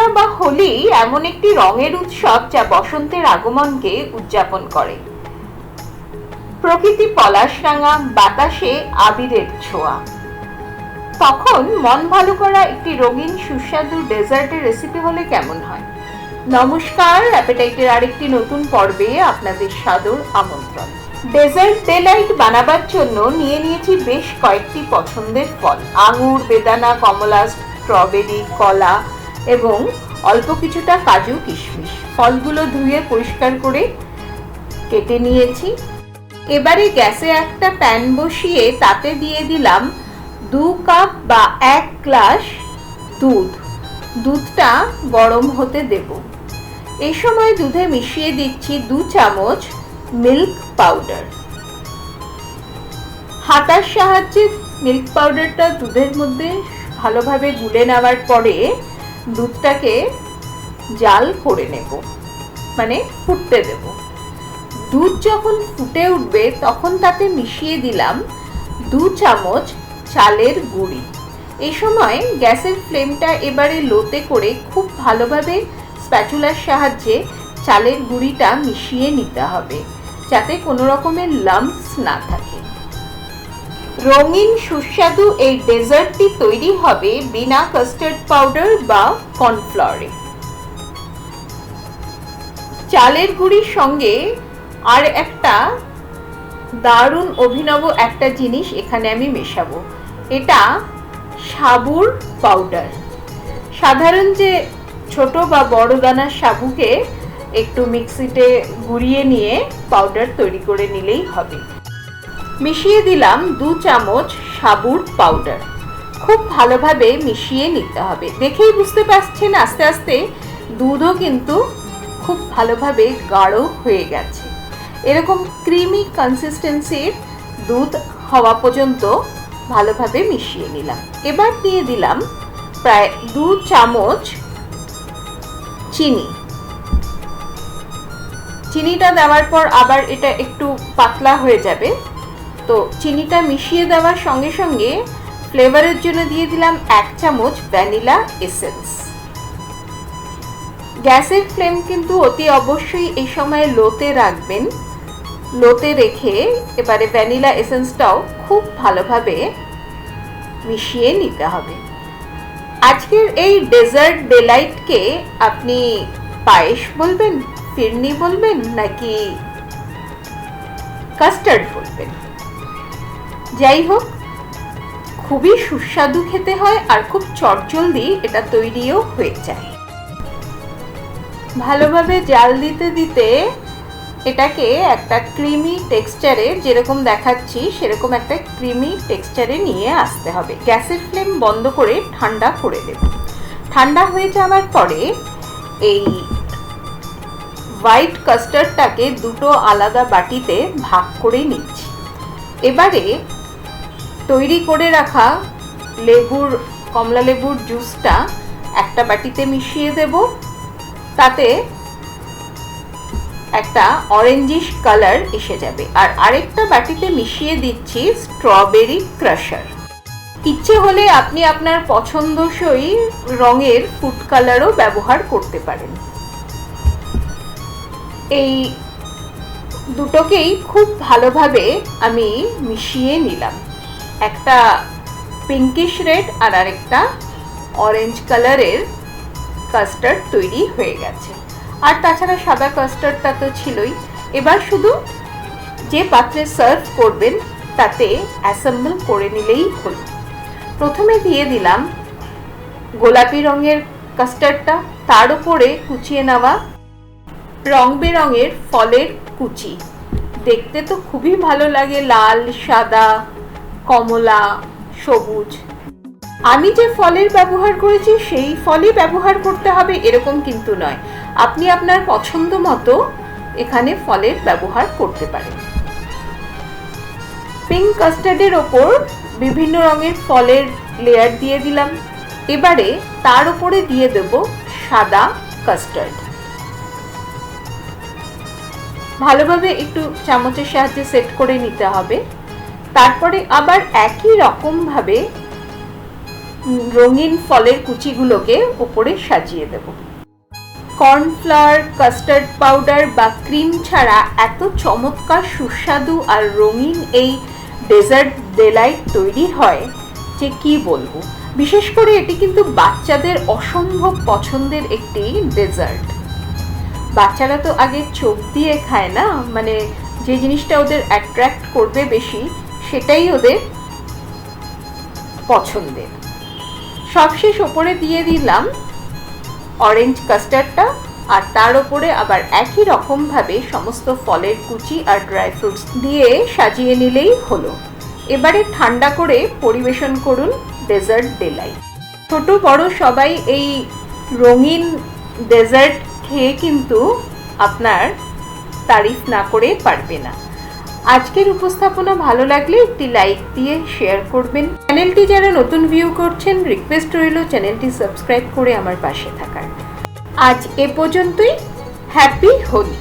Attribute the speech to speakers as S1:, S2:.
S1: করা বা হোলি এমন একটি রঙের উৎসব যা বসন্তের আগমনকে উদযাপন করে। প্রকৃতি পলাশরাঙা বাতাসে আবিরের ছোঁয়া। তখন মন ভালো করা একটি রঙিন সুস্বাদু ডেজার্টের রেসিপি হলে কেমন হয়? নমস্কার, অ্যাপেটাইটের আরেকটি নতুন পর্বে আপনাদের সাদর আমন্ত্রণ। ডেজার্ট ডেলাইট বানাবার জন্য নিয়ে নিয়েছি বেশ কয়েকটি পছন্দের ফল। আঙুর, বেদানা কমলা স্ট্রবেরি, কলা এবং অল্প কিছুটা কাজু কিশমিশ। ফলগুলো ধুয়ে পরিষ্কার করে কেটে নিয়েছি। এবারে গ্যাসে একটা প্যান বসিয়ে তাতে দিয়ে দিলাম দু কাপ বা এক গ্লাস দুধ। দুধটা গরম হতে দেব। এই সময় দুধে মিশিয়ে দিচ্ছি দু চামচ মিল্ক পাউডার। হাতার সাহায্যে মিল্ক পাউডারটা দুধের মধ্যে ভালোভাবে গুলে নেওয়ার পরে দুধটাকে জাল করে নেব মানে ফুটতে দেব। দুধ যখন ফুটে উঠবে, তখন তাতে মিশিয়ে দিলাম দু চামচ চালের গুঁড়ি। এই সময় গ্যাসের ফ্লেমটা এবারে লোতে করে খুব ভালোভাবে স্প্যাচুলার সাহায্যে চালের গুঁড়িটা মিশিয়ে নিতে হবে, যাতে কোনো রকমের লাম্পস না থাকে। রঙিন সুস্বাদু এই ডেজার্টটি তৈরি হবে বিনা কাস্টার্ড পাউডার বা কর্নফ্লাওয়ারে। চালের গুঁড়ির সঙ্গে আর একটা দারুণ অভিনব একটা জিনিস এখানে আমি মেশাবো। এটা সাবুর পাউডার। সাধারণ যে ছোট বা বড় দানার সাবুকে একটু মিক্সিতে গুঁড়িয়ে নিয়ে পাউডার তৈরি করে নিলেই হবে। মিশিয়ে দিলাম দু চামচ সাবুর পাউডার খুব ভালোভাবে মিশিয়ে নিতে হবে। দেখেই বুঝতে পারছেন আস্তে আস্তে দুধও কিন্তু খুব ভালোভাবে গাঢ় হয়ে গেছে। এরকম ক্রিমি কনসিস্টেন্সির দুধ হওয়া পর্যন্ত ভালোভাবে মিশিয়ে নিলাম। এবার দিয়ে দিলাম প্রায় দু চামচ চিনি। চিনিটা দেওয়ার পর আবার এটা একটু পাতলা হয়ে যাবে। তো চিনিটা মিশিয়ে দেওয়ার সঙ্গে সঙ্গে ফ্লেভারের জন্য দিয়ে দিলাম এক চামচ ভ্যানিলা এসেন্স। গ্যাসের ফ্লেম কিন্তু অতি অবশ্যই এই সময় লোতে রাখবেন। লোতে রেখে এবারে ভ্যানিলা এসেন্সটাও খুব ভালোভাবে মিশিয়ে নিতে হবে। আজকের এই ডেজার্ট ডেলাইটকে আপনি পায়েস বলবেন, ফিরনি বলবেন নাকি কাস্টার্ড বলবেন? যাই হোক খুবই সুস্বাদু খেতে হয় আর খুব চটজলদি এটা তৈরিও হয়ে যায়। ভালোভাবে জাল দিতে দিতে এটাকে একটা ক্রিমি টেক্সচারে যেরকম দেখাচ্ছি, সেরকম একটা ক্রিমি টেক্সচারে নিয়ে আসতে হবে। গ্যাসের ফ্লেম বন্ধ করে ঠান্ডা করে দেব। ঠান্ডা হয়ে যাওয়ার পরে এই হোয়াইট কাস্টার্ডটাকে দুটো আলাদা বাটিতে ভাগ করে নিচ্ছি। এবারে তৈরি করে রাখা লেবুর, কমলা লেবুর জুসটা একটা বাটিতে মিশিয়ে দেব। তাতে একটা অরেঞ্জিশ কালার এসে যাবে। আর আরেকটা বাটিতে মিশিয়ে দিচ্ছি স্ট্রবেরি ক্রাশার। ইচ্ছে হলে আপনি আপনার পছন্দসই রঙের ফুড কালারও ব্যবহার করতে পারেন। এই দুটোকেই খুব ভালোভাবে আমি মিশিয়ে নিলাম। একটা পিঙ্কিশ রেড আর আরেকটা অরেঞ্জ কালারের কাস্টার্ড তৈরি হয়ে গেছে। আর তাছাড়া সাদা কাস্টার্ডটা তো ছিলই। এবার শুধু যে পাত্রে সার্ভ করবেন, তাতে অ্যাসেম্বল করে নিলেই হলো। প্রথমে দিয়ে দিলাম গোলাপি রঙের কাস্টার্ডটা তার উপরে কুচিয়ে নেওয়া রং বেরঙের ফলের কুচি। দেখতে তো খুবই ভালো লাগে, লাল, সাদা। কমলা, সবুজ। আমি যে ফলের ব্যবহার করেছি, সেই ফলই ব্যবহার করতে হবে এরকম কিন্তু নয়। আপনি আপনার পছন্দ মতো এখানে ফলের ব্যবহার করতে পারেন। পিঙ্ক কাস্টার্ডের ওপর বিভিন্ন রঙের ফলের লেয়ার দিয়ে দিলাম। এবারে তার উপরে দিয়ে দেব সাদা কাস্টার্ড ভালোভাবে একটু চামচের সাহায্যে সেট করে নিতে হবে। তারপরে আবার একই রকমভাবে রঙিন ফলের কুচিগুলোকে ওপরে সাজিয়ে দেব। কর্নফ্লাওয়ার, কাস্টার্ড পাউডার বা ক্রিম ছাড়া এত চমৎকার, সুস্বাদু আর রঙিন এই ডেজার্ট ডেলাইট তৈরি হয় যে কি বলব? বিশেষ করে এটি কিন্তু বাচ্চাদের অসম্ভব পছন্দের একটি ডেজার্ট। বাচ্চারা তো আগে চোখ দিয়ে খায় না মানে যে জিনিসটা ওদের অ্যাট্রাক্ট করবে বেশি সেটাই ওদের পছন্দের। সবশেষ ওপরে দিয়ে দিলাম অরেঞ্জ কাস্টার্ডটা আর তার ওপরে আবার একই রকমভাবে সমস্ত ফলের কুচি আর ড্রাই ফ্রুটস দিয়ে সাজিয়ে নিলেই হলো। এবারে ঠান্ডা করে পরিবেশন করুন ডেজার্ট ডেলাই ছোট বড় সবাই এই রঙিন ডেজার্ট খেয়ে কিন্তু আপনার তারিফ না করে পারবে না। আজকের উপস্থাপনা ভালো লাগলে একটি লাইক দিয়ে শেয়ার করবেন। চ্যানেলটি যারা নতুন ভিউ করছেন রিকোয়েস্ট রইল চ্যানেলটি সাবস্ক্রাইব করে আমার পাশে থাকার। আজ এ পর্যন্তই। হ্যাপি হোলি